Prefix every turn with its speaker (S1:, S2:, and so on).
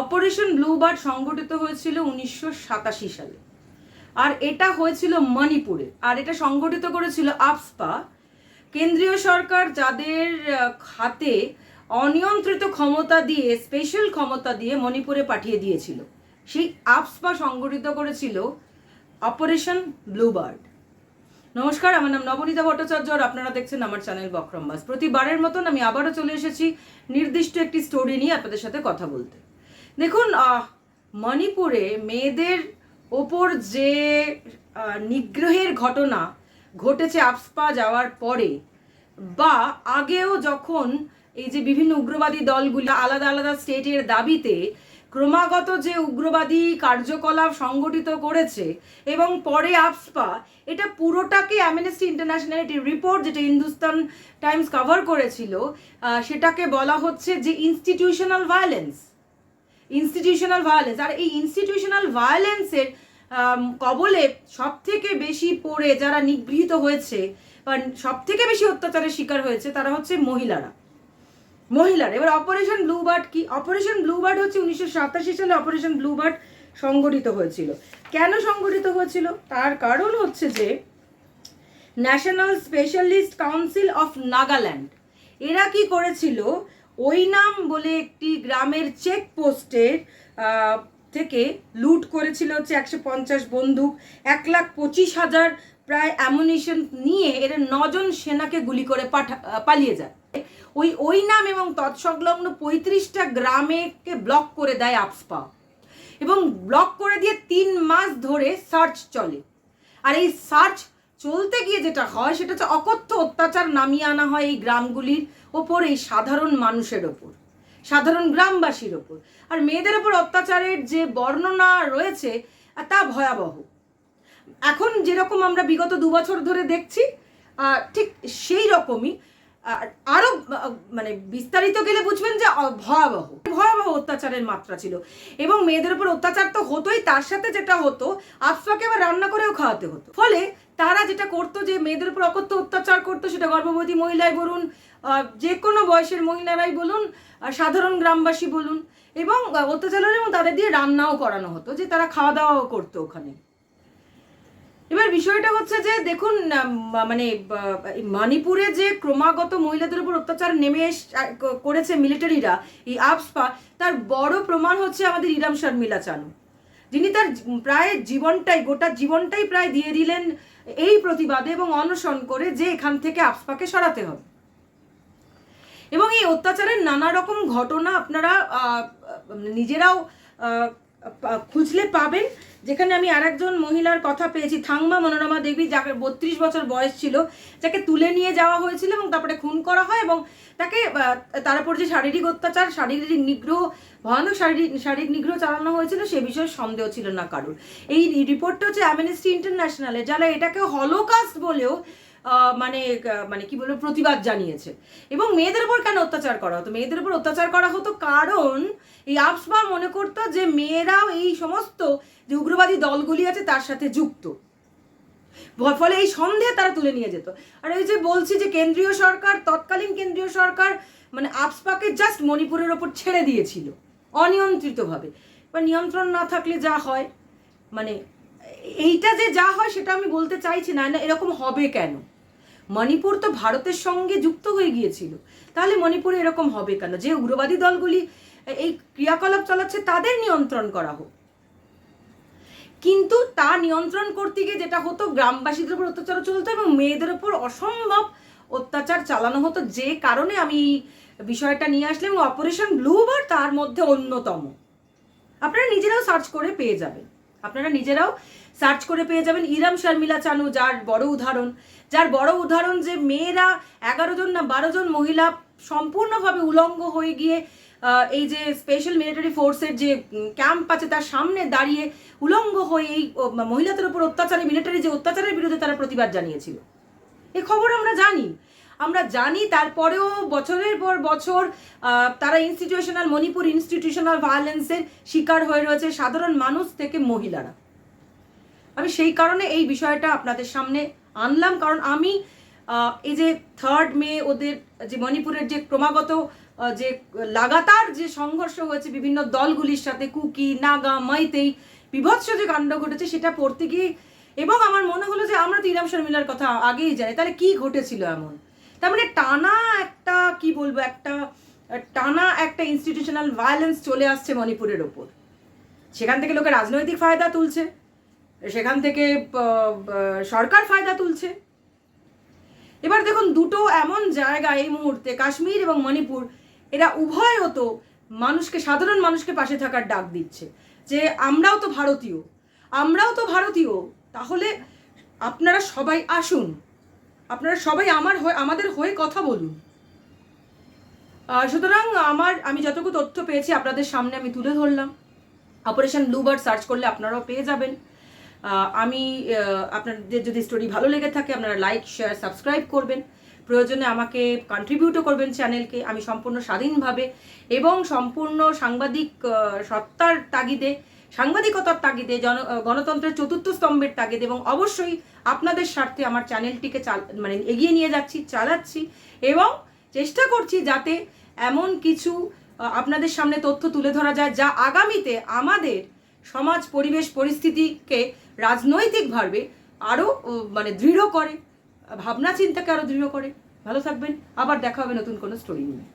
S1: Operation Bluebird সংগঠিত হয়েছিল উনিশশো সাতাশি সালে। আর এটা হয়েছিল মণিপুরে। আর এটা সংগঠিত করেছিল আপসপা কেন্দ্রীয় সরকার যাদের হাতে অনিয়ন্ত্রিত ক্ষমতা দিয়ে স্পেশাল ক্ষমতা দিয়ে মণিপুরে পাঠিয়ে দিয়েছিল, সেই আপসপা সংগঠিত করেছিল অপারেশন ব্লুবার্ড। নমস্কার, আমার নাম নবনীতা ভট্টাচার্য আর আপনারা দেখছেন আমার চ্যানেল বক্রমবাস প্রতিবারের মতন আমি আবারও চলে এসেছি নির্দিষ্ট একটি স্টোরি নিয়ে আপনাদের সাথে কথা বলতে। দেখুন মণিপুরে মেয়েদের ওপর যে নিগ্রহের ঘটনা ঘটেছে আপসপা যাওয়ার পরে, বা আগেও যখন এই যে বিভিন্ন উগ্রবাদী দলগুলো আলাদা আলাদা স্টেটের দাবিতে ক্রমাগত যে উগ্রবাদী কার্যকলাপ সংগঠিত করেছে এবং পরে আপসপা এটা পুরোটাকে অ্যামনেস্টি ইন্টারন্যাশনাল একটি রিপোর্ট যেটা হিন্দুস্তান টাইমস কভার করেছিল সেটাকে বলা হচ্ছে যে ইনস্টিটিউশনাল ভায়োলেন্স ইনস্টিটিউশনাল ভায়োলেন্স আর এই ইনস্টিটিউশনাল ভায়োলেন্সের কবলে সব থেকে বেশি পড়ে যারা নিগৃহীত হয়েছে বা সব থেকে বেশি অত্যাচারের শিকার হয়েছে তারা হচ্ছে মহিলারা। মহিলারা। এবার অপারেশন ব্লু ব্লুবার্ড কি? অপারেশন ব্লুবার্ড হচ্ছে উনিশশো সাতাশি সালে অপারেশন ব্লু ব্লুবার্ড সংগঠিত হয়েছিল। কেন সংগঠিত হয়েছিল? তার কারণ হচ্ছে যে National Specialist Council of Nagaland এরা কি করেছিল? ওই নাম বলে একটি গ্রামের চেক পোস্টের থেকে লুট করেছিল হচ্ছে একশো পঞ্চাশ বন্দুক, এক লাখ পঁচিশ হাজার প্রায় অ্যামুনিশন নিয়ে এরা নজন সেনাকে গুলি করে পাঠা পালিয়ে যায়। ওই ওই নাম এবং তৎসংলগ্ন পঁয়ত্রিশটা গ্রামেকে ব্লক করে দেয় আপসপা এবং ব্লক করে দিয়ে তিন মাস ধরে সার্চ চলে। আর এই সার্চ চলতে গিয়ে যেটা হয় সেটা হচ্ছে অকথ্য অত্যাচার নামিয়ে আনা হয় এই গ্রামগুলির ওপর, এই সাধারণ মানুষের ওপর, সাধারণ গ্রামবাসীর ওপর। আর মেয়েদের ওপর অত্যাচারের যে বর্ণনা রয়েছে, তা ভয়াবহ। এখন যেরকম আমরা বিগত দু বছর ধরে দেখছি ঠিক সেই রকমই আহ, আরও মানে বিস্তারিত গেলে বুঝবেন যে ভয়াবহ ভয়াবহ অত্যাচারের মাত্রা ছিল। এবং মেয়েদের উপর অত্যাচার তো হতোই তার সাথে যেটা হতো আফসাকে আবার রান্না করেও খাওয়াতে হতো। ফলে তারা যেটা করতো যে মেয়েদের উপর অকথ্য অত্যাচার করতো সেটা গর্ভবতী মহিলাই বলুন যে কোনো বয়সের মহিলারাই বলুন সাধারণ গ্রামবাসী বলুন এবং অত্যাচারের এবং তাদের দিয়ে রান্নাও করানো হতো যে তারা খাওয়া দাওয়াও করতো ওখানে। এবার বিষয়টা হচ্ছে যে দেখুন মানে মণিপুরে যে ক্রমাগত মহিলাদের উপর অত্যাচার নেমে করেছে মিলিটারিরা, এই আপসপা তার বড় প্রমাণ হচ্ছে আমাদের ইরাম শর্মিলা চানু। যিনি তার প্রায় জীবনটাই, গোটা জীবনটাই প্রায় দিয়ে দিলেন এই প্রতিবাদে এবং অনশন করে যে এখান থেকে আপসপাকে সরাতে হবে। এবং এই অত্যাচারের নানা রকম ঘটনা আপনারা নিজেরাও খুঁজলে পাবেন। যেখানে আমি আরেকজন মহিলার কথা পেয়েছি। থাংমা মনোরমা দেবী, যাকে বত্রিশ বছর বয়স ছিল, যাকে তুলে নিয়ে যাওয়া হয়েছিল এবং তারপরে খুন করা হয় এবং তাকে তার উপর যে শারীরিক অত্যাচার, শারীরিক নিগ্রহ, ভয়ানক শারীরিক শারীরিক নিগ্রহ চালানো হয়েছিল, সে বিষয়ে সন্দেহ ছিল না কারোর। এই রিপোর্টটা হচ্ছে অ্যামনেস্টি ইন্টারন্যাশনালে যারা এটাকে হলোকাস্ট বলেও মানে মানে কি বলব, প্রতিবাদ জানিয়েছে। এবং মেয়েদের উপর কেন অত্যাচার করা হতো? মেয়েদের উপর অত্যাচার করা হতো কারণ এই আপসবা মনে করতো যে মেয়েরাও এই সমস্ত যে উগ্রবাদী দলগুলি আছে তার সাথে যুক্ত। ফলে এই সন্দেহে তারা তুলে নিয়ে যেত। আর এই যে বলছি যে কেন্দ্রীয় সরকার, তৎকালীন কেন্দ্রীয় সরকার মানে আপসপাকে জাস্ট মণিপুরের ওপর ছেড়ে দিয়েছিল, অনিয়ন্ত্রিতভাবে। বা নিয়ন্ত্রণ না থাকলে যা হয় মানে এইটা যে যা হয় সেটা আমি বলতে চাইছি না এরকম হবে কেন? মণিপুর তো ভারতের সঙ্গে যুক্ত হয়ে গিয়েছিল। তাহলে মণিপুরে এরকম হবে কেন? যে উগ্রবাদী দলগুলি এই ক্রিয়াকলাপ চালাচ্ছে, তাদের নিয়ন্ত্রণ করা হোক। কিন্তু তা নিয়ন্ত্রণ করতে গিয়ে যেটা হতো, গ্রামবাসীদের উপর অত্যাচার চলতো এবং মেয়েদের উপর অসম্ভব অত্যাচার চালানো হতো। যে কারণে আমি বিষয়টা নিয়ে আসলাম এবং অপারেশন ব্লুবার তার মধ্যে অন্যতম। আপনারা নিজেরাও সার্চ করে পেয়ে যাবেন। আপনারা নিজেরাও সার্চ করে পেয়ে যাবেন ইরাম শর্মিলা চানু, যার বড় উদাহরণ। যার বড় উদাহরণ যে মেয়েরা এগারো জন না বারো জন মহিলা সম্পূর্ণভাবে উলঙ্গ হয়ে গিয়ে এই যে স্পেশাল মিলিটারি ফোর্সের যে ক্যাম্প আছে তার সামনে দাঁড়িয়ে উলঙ্গ হয়ে এই মহিলাদের উপর অত্যাচারে মিলিটারি যে অত্যাচারের বিরুদ্ধে তারা প্রতিবাদ জানিয়েছিল। এ খবর আমরা জানি। আমরা জানি তারপরেও বছরের পর বছর তারা ইনস্টিটিউশনাল মণিপুর ইনস্টিটিউশনাল ভায়োলেন্সের শিকার হয়ে রয়েছে সাধারণ মানুষ থেকে মহিলারা। আমি সেই কারণে এই বিষয়টা আপনাদের সামনে আনলাম। কারণ আমি এই যে থার্ড মে ওদের যে মণিপুরের যে ক্রমাগত যে লাগাতার যে সংঘর্ষ হয়েছে বিভিন্ন দলগুলির সাথে, কুকি, নাগা, মাইতেই বিভৎস যে কাণ্ড ঘটেছে সেটা পড়তে গিয়ে, এবং আমার মনে হলো যে আমরা তো ইরাম শর্মিলার কথা আগেই জানি, তাহলে কি ঘটেছিল এমন? তার মানে টানা একটা, কি বলব, একটা, টানা একটা ইনস্টিটিউশনাল ভায়োলেন্স চলে আসছে মণিপুরের ওপর। সেখান থেকে লোকে রাজনৈতিক ফায়দা তুলছে। সেখান থেকে সরকার ফায়দা তুলছে। এবার দেখুন, দুটো এমন জায়গা এই মুহূর্তে, কাশ্মীর এবং মণিপুর, এরা উভয় তো মানুষকে, সাধারণ মানুষকে পাশে থাকার ডাক দিচ্ছে। যে আমরাও তো ভারতীয়, আমরাও তো ভারতীয়, তাহলে আপনারা সবাই আসুন। আপনারা সবাই আমার হয়ে, আমাদের হয়ে কথা বলুন। সুতরাং আমার, আমি যতটুকু তথ্য পেয়েছি, আপনাদের সামনে আমি তুলে ধরলাম। অপারেশন ব্লুবার্ড সার্চ করলে আপনারাও পেয়ে যাবেন। আমি আপনাদের যদি স্টোরি ভালো লেগে থাকে, আপনারা লাইক শেয়ার সাবস্ক্রাইব করবেন। প্রয়োজনে আমাকে কন্ট্রিবিউটও করবেন চ্যানেলকে আমি সম্পূর্ণ স্বাধীনভাবে এবং সম্পূর্ণ সাংবাদিক সত্তার তাগিদে, সাংবাদিকতার তাগিদে, জন গণতন্ত্রের চতুর্থ স্তম্ভের তাগিদে এবং অবশ্যই আপনাদের স্বার্থে আমার চ্যানেলটিকে চাল মানে এগিয়ে নিয়ে যাচ্ছি, চালাচ্ছি এবং চেষ্টা করছি যাতে এমন কিছু আপনাদের সামনে তথ্য তুলে ধরা যায় যা আগামীতে আমাদের সমাজ, পরিবেশ, পরিস্থিতিকে রাজনৈতিকভাবে আরও মানে দৃঢ় করে ভাবনা চিন্তাকে আরও দৃঢ় করে। ভালো থাকবেন। আবার দেখা হবে নতুন কোনো স্টোরি নিয়ে।